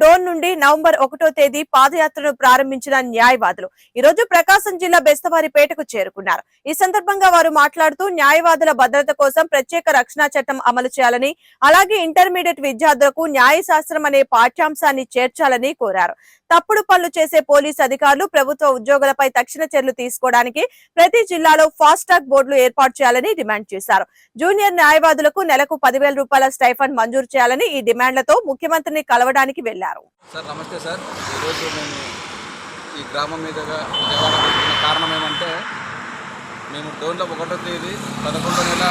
డోన్ నుండి నవంబర్ ఒకటో తేదీ పాదయాత్రను ప్రారంభించిన న్యాయవాదులు ఈ రోజు ప్రకాశం జిల్లా బెస్తవారిపేటకు చేరుకున్నారు. ఈ సందర్భంగా వారు మాట్లాడుతూ న్యాయవాదుల భద్రత కోసం ప్రత్యేక రక్షణ చట్టం అమలు చేయాలని అలాగే ఇంటర్మీడియట్ విద్యార్థులకు న్యాయశాస్త్రం అనే పాఠ్యాంశాన్ని చేర్చాలని కోరారు. తప్పుడు పనులు చేసే పోలీసు అధికారులు ప్రభుత్వ ఉద్యోగులపై తక్షణ చర్యలు తీసుకోవడానికి ప్రతి జిల్లాలో ఫాస్ట్ ట్రాక్ బోర్డులు ఏర్పాటు చేయాలని డిమాండ్ చేశారు. జూనియర్ న్యాయవాదులకు నెలకు పదివేల రూపాయల స్టైఫండ్ మంజూరు చేయాలని ఈ డిమాండ్లతో ముఖ్యమంత్రిని కలవడానికి వెళ్ళారు సార్ నమస్తే సార్. ఈరోజు మేము ఈ గ్రామం మీదుగా కారణం ఏమంటే మేము డోన్లో ఒకటో తేదీ పదకొండో నెల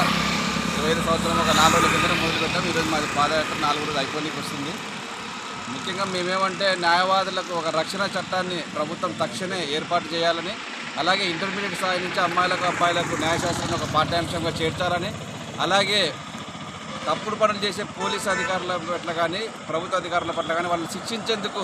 ఇరవై ఐదు సంవత్సరం ఒక నాలుగు రోజుల కింద మొదలు పెట్టాం ఈరోజు మాది పాదయాత్ర నాలుగు రోజులు అయిపోయికి వస్తుంది ముఖ్యంగా మేమేమంటే న్యాయవాదులకు ఒక రక్షణ చట్టాన్ని ప్రభుత్వం తక్షణమే ఏర్పాటు చేయాలని అలాగే ఇంటర్మీడియట్ స్థాయి నుంచి అమ్మాయిలకు అబ్బాయిలకు న్యాయశాస్త్రం ఒక పాఠ్యాంశంగా చేర్చాలని అలాగే తప్పుడు పనులు చేసే పోలీసు అధికారుల పట్ల కానీ ప్రభుత్వ అధికారుల పట్ల కానీ వాళ్ళని శిక్షించేందుకు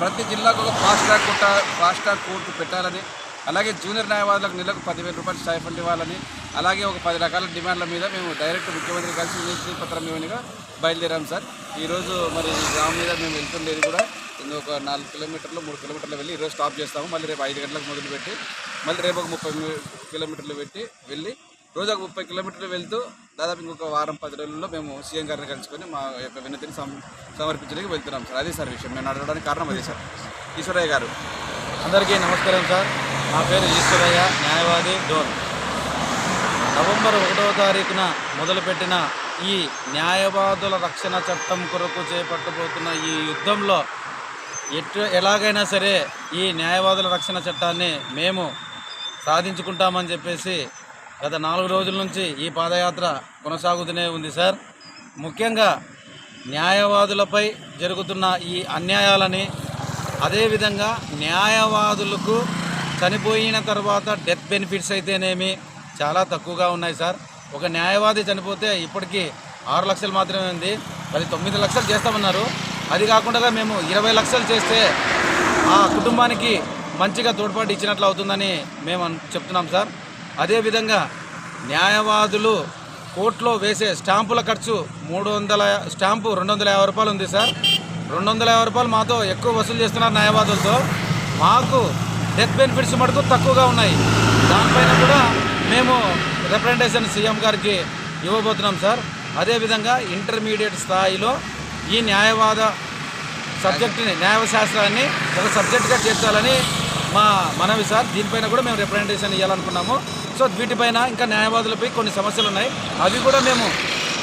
ప్రతి జిల్లాకు ఒక fast track court fast track court పెట్టాలని అలాగే జూనియర్ న్యాయవాదులకు నెలకు పదివేల రూపాయలు స్టైఫండ్ ఇవ్వాలని అలాగే ఒక పది రకాల డిమాండ్ల మీద మేము డైరెక్ట్ ముఖ్యమంత్రి కలిసి వినతి పత్రం ఇవ్వనిగా బయలుదేరాం సార్. ఈరోజు మరి ఈ గ్రామం మీద మేము వెళ్తుండేది కూడా ఒక నాలుగు కిలోమీటర్లు మూడు కిలోమీటర్లు వెళ్ళి ఈరోజు స్టాప్ చేస్తాము. మళ్ళీ రేపు ఐదు గంటలకు మొదలుపెట్టి మళ్ళీ రేపు ఒక ముప్పై కిలోమీటర్లు పెట్టి వెళ్ళి రోజు ఒక ముప్పై కిలోమీటర్లు వెళ్తూ దాదాపు ఇంకొక వారం పది రోజుల్లో మేము సీఎం గారిని కలుసుకొని మా యొక్క వినతిని సమ సమర్పించడానికి వెళ్తున్నాం సార్. అదే సార్ విషయం. నేను అడగడానికి కారణం అదే సార్. ఈశ్వరయ్య గారు. అందరికీ నమస్కారం సార్. నా పేరు ఈశ్వరయ్య న్యాయవాది డోన్. నవంబర్ ఒకటవ తారీఖున మొదలుపెట్టిన ఈ న్యాయవాదుల రక్షణ చట్టం కొరకు చేపట్టబోతున్న ఈ యుద్ధంలో ఎటు ఎలాగైనా సరే ఈ న్యాయవాదుల రక్షణ చట్టాన్ని మేము సాధించుకుంటామని చెప్పేసి గత నాలుగు రోజుల నుంచి ఈ పాదయాత్ర కొనసాగుతూనే ఉంది సార్. ముఖ్యంగా న్యాయవాదులపై జరుగుతున్న ఈ అన్యాయాలని అదేవిధంగా న్యాయవాదులకు చనిపోయిన తర్వాత డెత్ బెనిఫిట్స్ అయితేనేమి చాలా తక్కువగా ఉన్నాయి సార్. ఒక న్యాయవాది చనిపోతే ఇప్పటికీ ఆరు లక్షలు మాత్రమే ఉంది. అది తొమ్మిది లక్షలు చేస్తామన్నారు. అది కాకుండా మేము ఇరవై లక్షలు చేస్తే ఆ కుటుంబానికి మంచిగా తోడ్పాటు ఇచ్చినట్లు అవుతుందని మేము చెప్తున్నాం సార్. అదేవిధంగా న్యాయవాదులు కోర్టులో వేసే స్టాంపుల ఖర్చు మూడు వందల స్టాంపు రెండు వందల యాభై రూపాయలు ఉంది సార్. రెండు వందల యాభై రూపాయలు మాతో ఎక్కువ వసూలు చేస్తున్నారు న్యాయవాదులతో. మాకు డెత్ బెనిఫిట్స్ మటుకు తక్కువగా ఉన్నాయి. దానిపైన కూడా మేము రిప్రజెంటేషన్ సీఎం గారికి ఇవ్వబోతున్నాం సార్. అదేవిధంగా ఇంటర్మీడియట్ స్థాయిలో ఈ న్యాయవాద సబ్జెక్టుని న్యాయశాస్త్రాన్ని ఒక సబ్జెక్టుగా చేర్చాలని మా మనవి సార్. దీనిపైన కూడా మేము రిప్రజెంటేషన్ ఇవ్వాలనుకున్నాము సో వీటిపైన ఇంకా న్యాయవాదులపై కొన్ని సమస్యలు ఉన్నాయి. అవి కూడా మేము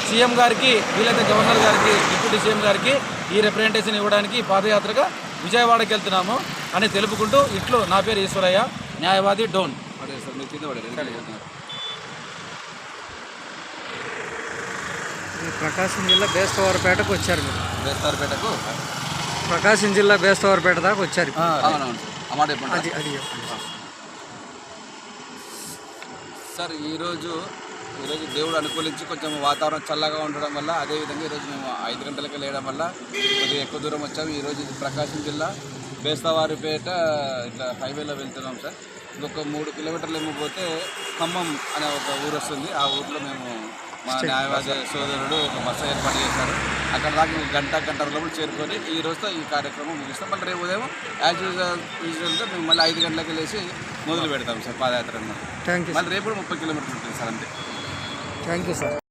సీఎం గారికి వీలైతే గవర్నర్ గారికి డిప్యూటీ సీఎం గారికి ఈ రిప్రజెంటేషన్ ఇవ్వడానికి పాదయాత్రగా విజయవాడకి వెళ్తున్నాము అని తెలుపుకుంటూ ఇట్లు నా పేరు ఈశ్వరయ్య న్యాయవాది డోన్. అదే సార్ మీరు కింద పడారు ఈ ప్రకాశం జిల్లా బేస్తవారపేటకు వచ్చారు మీరు. వేస్తారుపేటకు ప్రకాశం జిల్లా బేస్తవారపేట దాకా వచ్చారు అవునవును సార్. అది అది ఈరోజు ఈరోజు దేవుడు అనుకూలించి కొంచెం వాతావరణం చల్లగా ఉండడం వల్ల అదేవిధంగా ఈరోజు మేము ఐదు గంటలకి లేయడం వల్ల కొద్దిగా ఎక్కువ దూరం వచ్చాము. ఈరోజు ప్రకాశం జిల్లా బేస్తవారిపేట ఇట్లా హైవేలో వెళ్తున్నాం సార్. ఇంకొక మూడు కిలోమీటర్లు ఏమో పోతే ఖమ్మం అనే ఒక ఊరు వస్తుంది. ఆ ఊర్లో మేము మా న్యాయవాద సోదరుడు ఒక బస్సు ఏర్పాటు చేశారు. అక్కడ దాకా గంట గంట లోపల చేరుకొని ఈ రోజుతో ఈ కార్యక్రమం ముగిస్తాం. మళ్ళీ రేపు ఉదయం యాజ్ యూజువల్ యూజువల్గా మేము మళ్ళీ ఐదు గంటలకి లేచి మొదలు పెడతాం సార్ పాదయాత్ర అన్నమాట థ్యాంక్ యూ మళ్ళీ రేపు కూడా ముప్పై కిలోమీటర్లు ఉంటుంది సార్ అంతే. Thank you sir